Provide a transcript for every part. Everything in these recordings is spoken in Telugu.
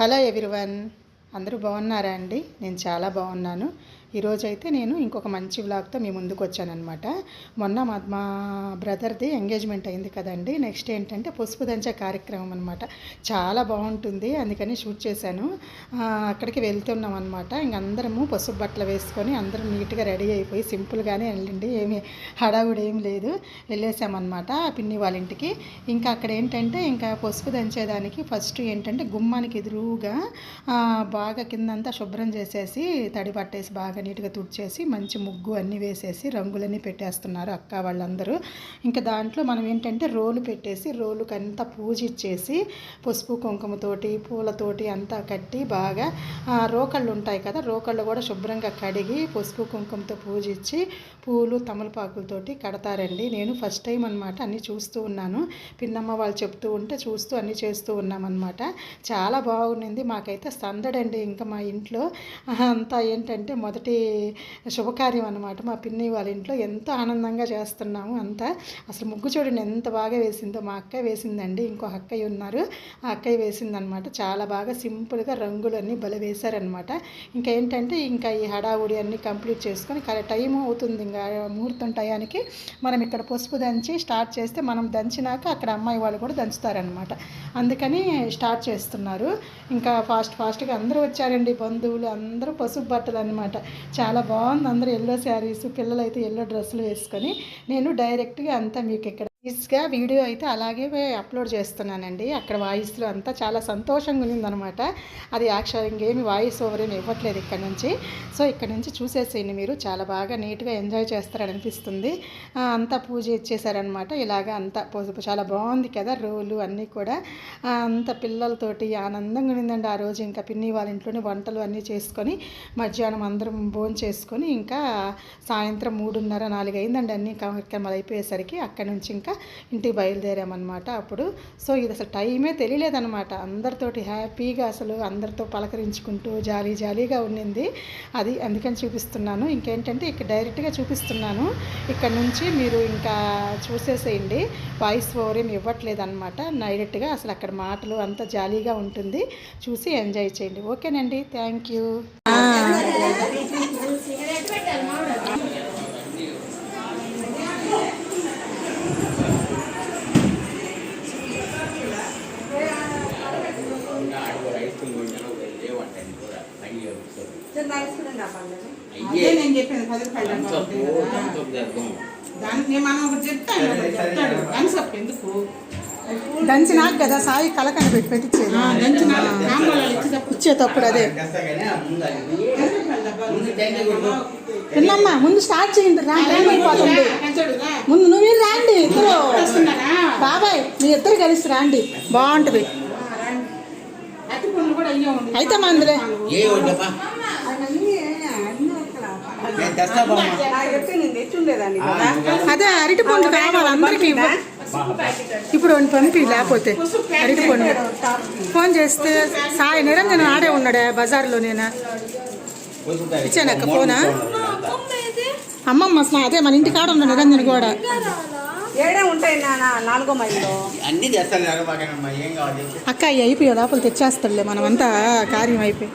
హలో ఎవ్రీవన్ అందరూ బాగున్నారా అండి? నేను చాలా బాగున్నాను. ఈరోజు అయితే నేను ఇంకొక మంచి వ్లాగ్తో మీ ముందుకు వచ్చానమాట మొన్న మా మా బ్రదర్ది ఎంగేజ్మెంట్ అయింది కదండి. నెక్స్ట్ ఏంటంటే పసుపు దంచే కార్యక్రమం అనమాట చాలా బాగుంటుంది అందుకని షూట్ చేశాను. అక్కడికి వెళ్తున్నాం అనమాట ఇంక అందరము పసుపు బట్టలు వేసుకొని అందరం నీట్గా రెడీ అయిపోయి సింపుల్గానే వెళ్ళండి ఏమి హడావుడు ఏం లేదు. వెళ్ళేసామన్నమాట ఆ పిన్ని వాళ్ళ ఇంటికి. ఇంకా అక్కడ ఏంటంటే ఇంకా పసుపు దంచేదానికి ఫస్ట్ ఏంటంటే గుమ్మానికి ఎదురుగా బాగా కిందంతా శుభ్రం చేసేసి తడి పట్టేసి బాగా నీట్గా తుడిచేసి మంచి ముగ్గు అన్నీ వేసేసి రంగులన్నీ పెట్టేస్తున్నారు అక్క వాళ్ళందరూ. ఇంకా దాంట్లో మనం ఏంటంటే రోలు పెట్టేసి రోలుకి అంతా పూజ ఇచ్చేసి పసుపు కుంకుమతోటి పూలతోటి అంతా కట్టి బాగా రోకళ్ళు ఉంటాయి కదా రోకళ్ళు కూడా శుభ్రంగా కడిగి పసుపు కుంకుమతో పూజ ఇచ్చి పూలు తమలపాకులతోటి కడతారండి. నేను ఫస్ట్ టైం అనమాట అన్నీ చూస్తూ ఉన్నాను. పిన్నమ్మ వాళ్ళు చెప్తూ ఉంటే చూస్తూ అన్నీ చేస్తూ ఉన్నామన్నమాట. చాలా బాగుండింది. మాకైతే సందడండి. ఇంకా మా ఇంట్లో అంతా ఏంటంటే మొదటి శుభకార్యం అనమాట మా పిన్ని వాళ్ళ ఇంట్లో ఎంతో ఆనందంగా చేస్తున్నాము అంతా. అసలు ముగ్గు చూడండి ఎంత బాగా వేసిందో. మా అక్కయ్య వేసిందండి. ఇంకో అక్కయ్య ఉన్నారు. ఆ అక్కయ్య వేసిందనమాట చాలా బాగా సింపుల్గా రంగులన్నీ బల వేశారనమాట ఇంకా ఏంటంటే ఇంకా ఈ హడావుడి అన్నీ కంప్లీట్ చేసుకొని కరెక్ట్ టైం అవుతుంది ఇంకా ముహూర్తం టయానికి. మనం ఇక్కడ పసుపు దంచి స్టార్ట్ చేస్తే మనం దంచినాక అక్కడ అమ్మాయి వాళ్ళు కూడా దంచుతారనమాట అందుకని స్టార్ట్ చేస్తున్నారు. ఇంకా ఫాస్ట్ ఫాస్ట్గా అందరూ వచ్చారండి. బంధువులు అందరూ పసుపు బట్టలు అనమాట చాలా బాగుంది. అందరూ ఎల్లో శారీస్ పిల్లలైతే ఎల్లో డ్రెస్సులు వేసుకొని నేను డైరెక్ట్గా అంతా మీకు ఇక్కడ ఈజీగా వీడియో అయితే అలాగే అప్లోడ్ చేస్తున్నానండి. అక్కడ వాయిస్లో అంతా చాలా సంతోషంగా ఉన్నిందనమాట అది యాక్చువల్ ఇంకేమి వాయిస్ ఓవర్ ఏమి ఇవ్వట్లేదు ఇక్కడ నుంచి. సో ఇక్కడ నుంచి చూసేసేయండి మీరు. చాలా బాగా నీట్గా ఎంజాయ్ చేస్తారని అనిపిస్తుంది అంతా పూజ ఇచ్చేసారనమాట ఇలాగ అంతా చాలా బాగుంది కదా రోలు అన్నీ కూడా. అంత పిల్లలతోటి ఆనందంగా ఉన్నిందండి ఆ రోజు. ఇంకా పిన్ని వాళ్ళ ఇంట్లోనే వంటలు అన్నీ చేసుకొని మధ్యాహ్నం అందరం భోజనం చేసుకొని ఇంకా సాయంత్రం మూడున్నర నాలుగు అయిందండి అన్ని కార్యక్రమాలు అయిపోయేసరికి. అక్కడ నుంచి ఇంకా ఇంటికి బయలుదేరామన్నమాట అప్పుడు. సో ఇది అసలు టైమే తెలియలేదన్నమాట. అందరితోటి హ్యాపీగా అసలు అందరితో పలకరించుకుంటూ జాలీ జాలీగా ఉండింది. అది అందుకని చూపిస్తున్నాను. ఇంకేంటంటే ఇక్కడ డైరెక్ట్గా చూపిస్తున్నాను. ఇక్కడ నుంచి మీరు ఇంకా చూసేసేయండి. వాయిస్ ఓవర్ ఏమి ఇవ్వట్లేదు అనమాట డైరెక్ట్గా అసలు అక్కడ మాటలు అంతా జాలీగా ఉంటుంది. చూసి ఎంజాయ్ చేయండి. ఓకేనండి. Thank you. అదే నేను చెప్పాను పది రూపాయలు డబ్బా ఉంటాయి కదా. దానికి నేను మనం ఒకటి చెప్తాను ఒకటి చెప్తాడు. థమ్స్అప్ ఎందుకు? దంచినాక కదా సాయి కలకని పెట్టి పెట్టించేది ఆ, దంచిన తాంబూలాలు ఇచ్చేటప్పుడు. అదే. పిల్లమ్మ ముందు స్టార్ట్ చేయండి రా అయిపోతుంది. ముందు నువ్వు రాండి ఇద్దరు. బాబాయ్ మీ ఇద్దరు కలిసి రాండి. బాగుంటుంది. ఆ, రండి. అట్టి పండ్లు కూడా అయ్యే ఉంది అయితే మందులే ఏ వడ్డప్పా నేను తెస్తా బామ్మ. అదే అరటి పండు కావాలి అందరికి ఇప్పుడు పంపి లేకపోతే అరటి పండు. ఫోన్ చేస్తే సాయి నిరంజన్ ఆడే ఉన్నాడే బజార్లో నేను. ఇచ్చానక్క ఫోనా? అమ్మమ్మ అసలు అదే మన ఇంటి కాడ ఉన్న నిరంజన్ కూడా ఏడే ఉంటాయి నాన్న? నాలుగో మైల్లో. అన్ని చెప్పు. అక్క అయిపోయే లోపల తెచ్చేస్తాడులే మనం అంతా కార్యం అయిపోయి.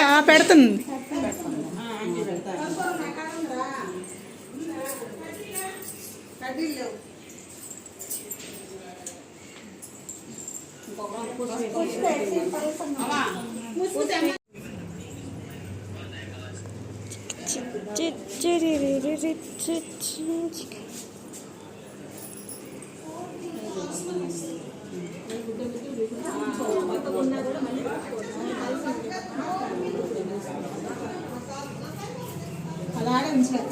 అక్క పెడుతుంది. అలాగే ఉంచుకెళ్తాను తీసుకురా పక్కన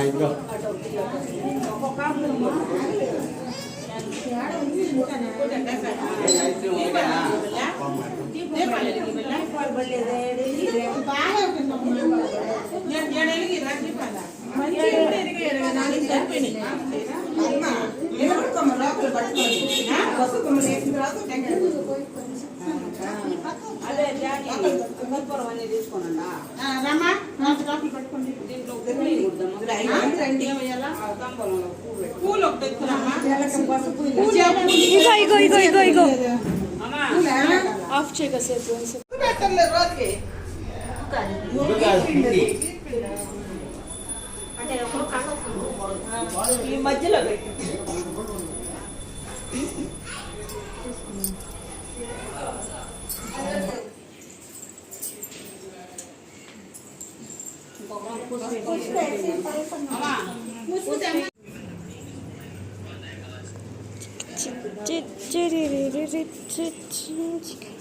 ఇదిగో ఇగో ఇగో ఇగో ఇగో ఇగో ఆఫ్ చేయకసేపు ఈ మధ్యలో పెట్టి จิตจิตจิตจิตจิตจิต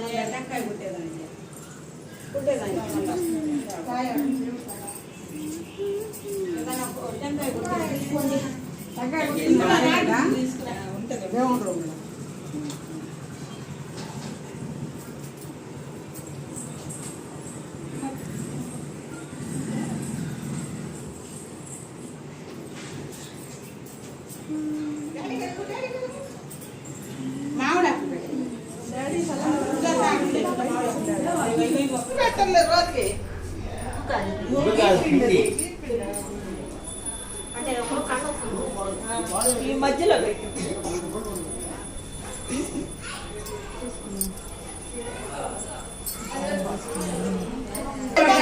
కాయ కుట్టేదాన్ని కుట్టేదాన్ని టెంకాయ కుట్టేది తీసుకోండి టెంకాయ కుట్టిందా ఉంటుంది.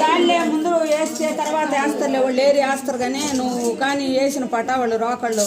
గాలి ముందు వేస్తే తర్వాత వేస్తారు వాళ్ళు ఏరి వేస్తారు కానీ నువ్వు కానీ వేసిన పట వాళ్ళు రోకళ్ళు.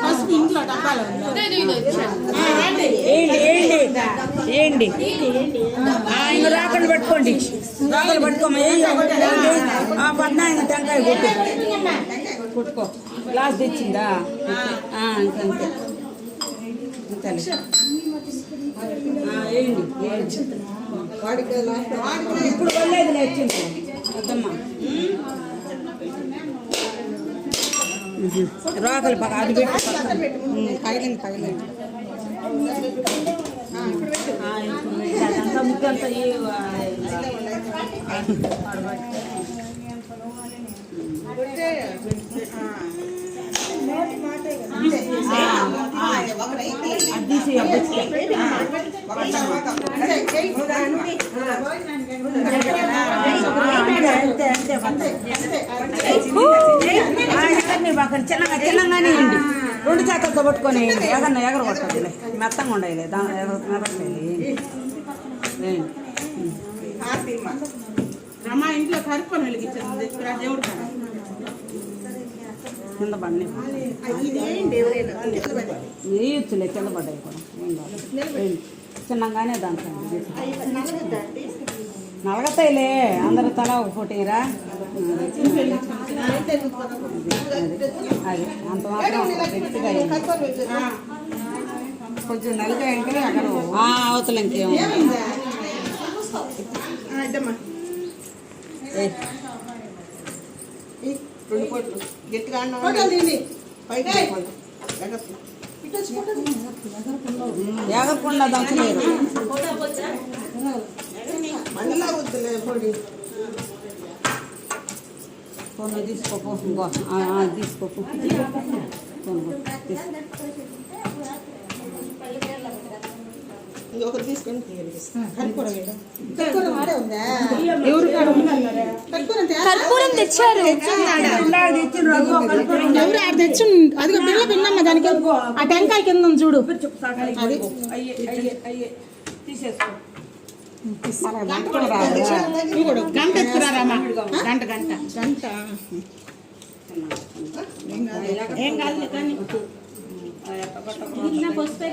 పసుపు ఇంట్లో డబ్బాలో ఉందా? ఏంటి ఆయన రాకలు పట్టుకోండి రాకలు పట్టుకోమా ఆ పట్నా ఆయన టెంకాయ కొట్టు కొట్టుకో గ్లాస్ తెచ్చిందా ఇంకంతే లాస్ట్ ఇప్పుడు వల్లేదు నేర్చింది రాకలు పక్క అది పెట్టి ఒకడైతే అది తీసి అబ్బచ్చుకే. ఒకటి తర్వాత నువ్వు దాన్ని నుండి. అంతే చిన్నగా చిన్నగానే ఉండి రెండు చేతులతో పట్టుకొని ఎగన్న ఎగర కొట్టదులే మెత్తంగా ఉండాలి దాని ఎగర మెదట్లేదు ఇంట్లో కర్పూరం వెలిగించారు దేవుడు కింద పడినాయి కింద పడ్డాయి కూడా చిన్నగానే దాంట్లో నలగతాయిలే అందరూ తల ఒక ఫోటోరా అది అంత మాత్రం. కొంచెం నలుగా అంటే అక్కడ అవతల ఇంకేం ఆ, ఇద్దమ్మా ఏయ్. ఈ రెండు కోట్లు గట్టిగా పైకి. ఎగరకుండా దంచలేరు మళ్ళా వద్దులే పొడి. ఇంకొకటి తీసుకొని కర్పూరం తెచ్చారు. ఎవరు ఆడ తెచ్చు అదిగో బిళ్ళ పిన్నమ్మ దానికి ఆ టెంకాయ కింద చూడు. తీసేసుకో. నువ్వు గంట ఎత్తుకురా గంట గంట గంట ఏం కాదులే కానీ గట్టిగా పడితే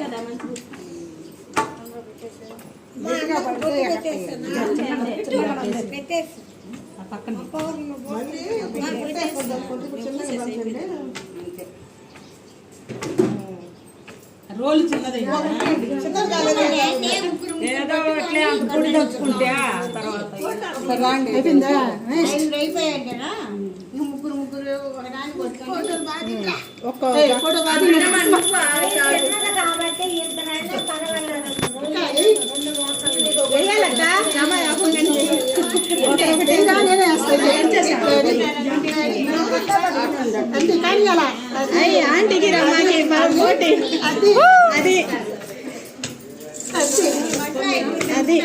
మళ్ళీ పెట్టేసుకోవద్దు. రోలు చిన్నది చిన్నగా పొడి దంచుకుంటే తర్వాత. అయిపోయిందా? ఒక్క ఫోటో అంతే కానీ అలా. ఆంటీకి రమ్మని అది. అది. అది.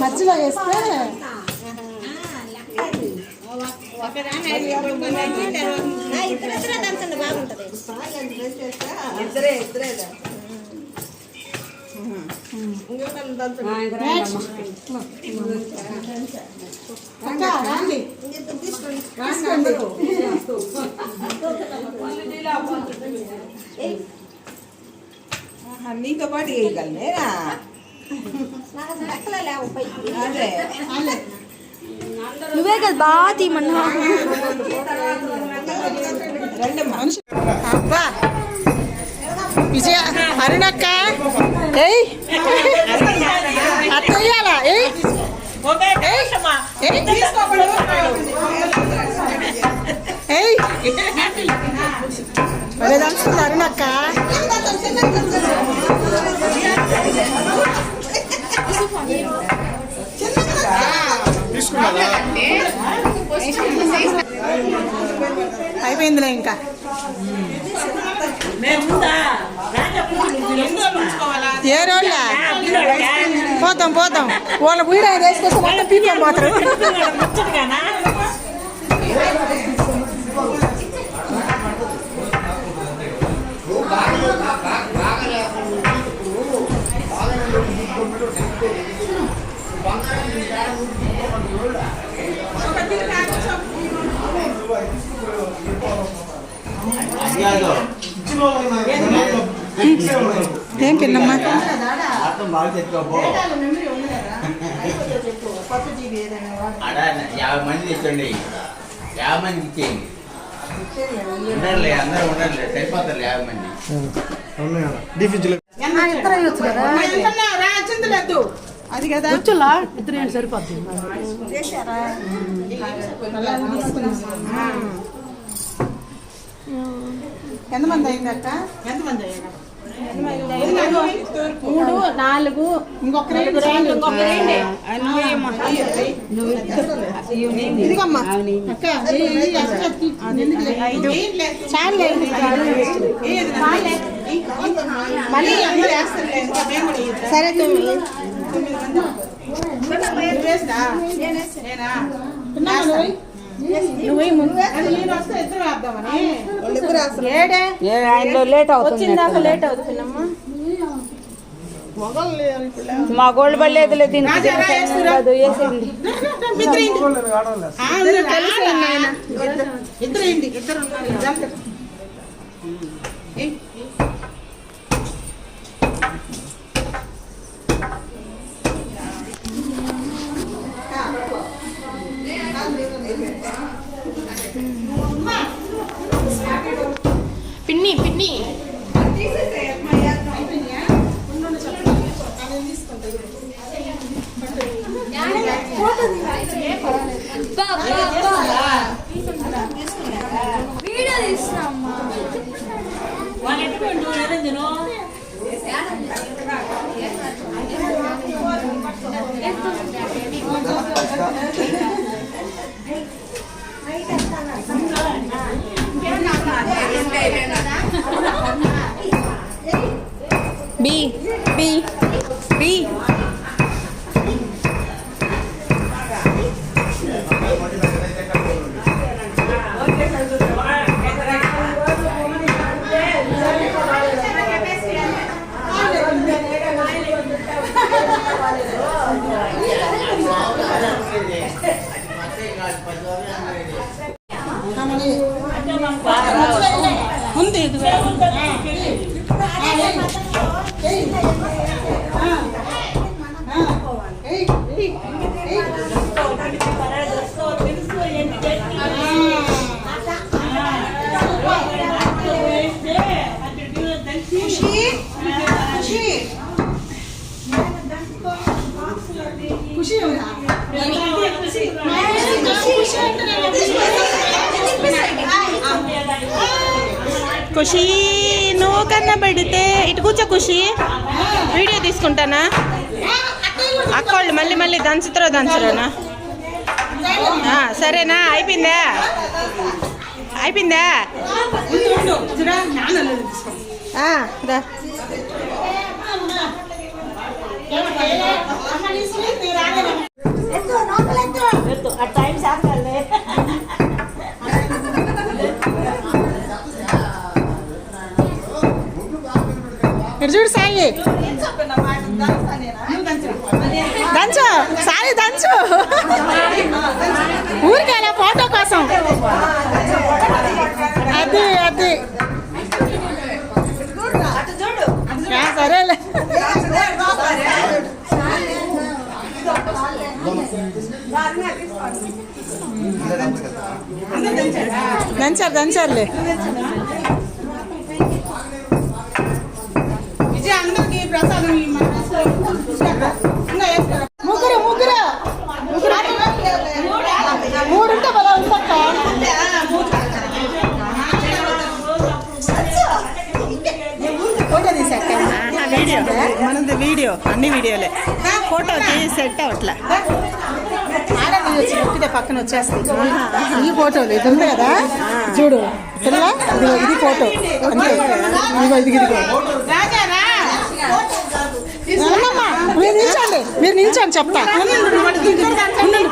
మధ్యలో వేస్తే. ఇద్దరే ఇద్దరే. నీతో పాటు వేయగలనేరా? అదే. నువ్వే కదా బాగా రండమ్మా అబ్బా. విజయ అరుణక్క. ఏయ్. అత్తయ్యాలా ఏయ్. భలే దంచుతుంది అరుణక్క తీసుకున్నారా ఇంకా. ఏ రోజుల పోతాం పోతాం. వాళ్ళ వీడియో వేసుకొస్తే మొత్తం పీపీ పోతారు ఏం అడా యాభై మంది తెచ్చండి. యాభై మందికి ఇచ్చేయండి. ఉండర్లే అందరూ ఉండర్లే సరిపోతారు యాభై మంది. రా చింతలేదు అది కదా? ఎంతమంది అయింది అక్క? ఎంతమంది అయ్యారు? మూడు నాలుగు ఇంకొక ఇదిగమ్మా. అక్క ఈ- ఈ అక్క ఎందుకులే? ఏంలే. చాలులే. ఏది? నాలుగే. మళ్ళీ. సరే లేట్ అవుతుంది లేట్ అవుతుందమ్మా మా గోల్డ్ పడలేదు దీనికి ఇద్దరు. ఇద్దరు ఇంటి. ఇద్దరు ఉన్నారు. ఇదంతా. ఏయ్. పిన్ని పిన్ని video తీస్తున్నామ్మా B B. B. B. Khushi నువ్వు కన్నా పెడితే ఇటు కూర్చో ఖుషి. వీడియో తీసుకుంటానా? అక్కోళ్ళు మళ్ళీ మళ్ళీ దంచుతారో దంచరానా? సరేనా? అయిపోయిందా? అయిపోయిందా? చూడు సాయి. దంచు సాయి దంచు. ఊరికి అలా ఫోటో కోసం. అది అది. సరేలే దంచారు దంచారులే. విజయ అందరికి ప్రసాదం వీడియో. మనది వీడియో. అన్ని వీడియోలే. ఫోటోకి సెట్ అవట్లా పక్కన వచ్చేస్తుంది ఈ ఫోటోలు ఇది ఉంది కదా? చూడు. పిల్ల ఇది ఫోటో. అంతే ఇదిగో ఇది ఇదిగో. అవునమ్మా, మీరు నిల్చోండి. మీరు నిల్చోండి చెప్తా. ఉండండి.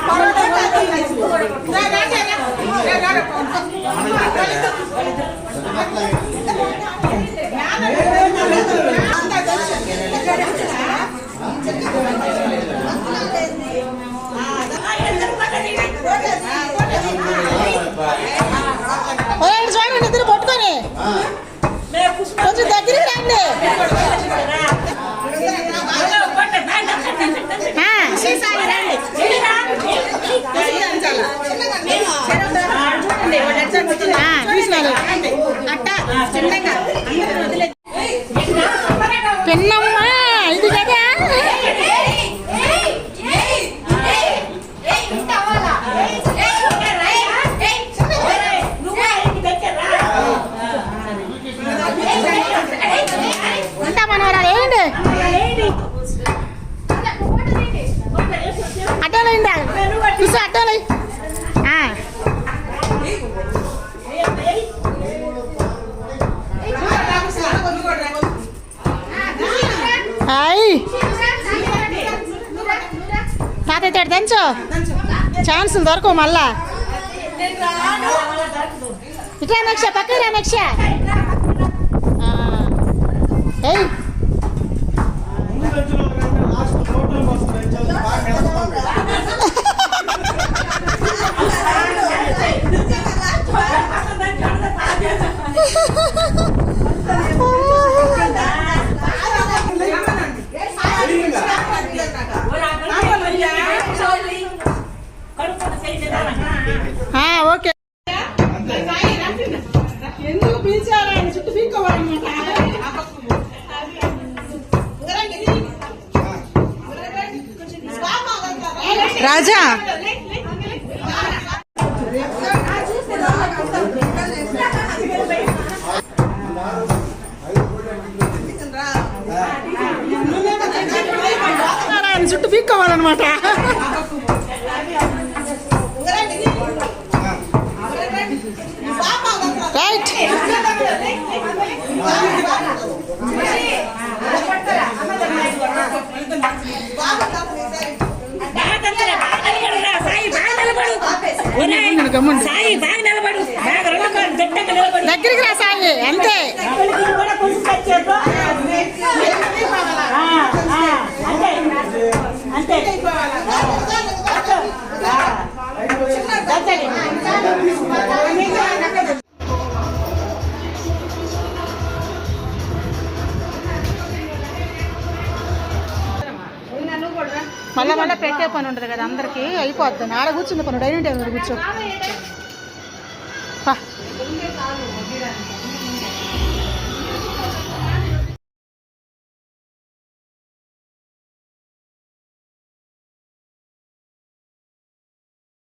ఓయ్, చూడండి పట్టుకొని. కొంచెం దగ్గరికి రండి. పిన్నమ్మ ఇది కదా ఉంటా మనవరాలు ఏంటి అడ్డాలండి చూసి అడ్డాలి హాయ్ తాతయ్య తేడు దంచు. ఛాన్స్ దొరకవు మళ్ళా. ఇట్లా నక్ష పక్క రా నక్ష. Ha ha ఆ, ఎందుకు పిలిచారా? ఆయన చుట్టూ పీక్కోవాలన్నమాట రాజా. చుట్టూ పీక్కోవాలన్నమాట. రైట్ దగ్గరికి రా సాయి అంతే. మళ్ళీ మళ్ళీ పెట్టే పని ఉంటుంది కదా అందరికీ. అయిపోద్ది. ఆడ కూర్చుంది పని డైనింగ్ టేబుల్ కూర్చో.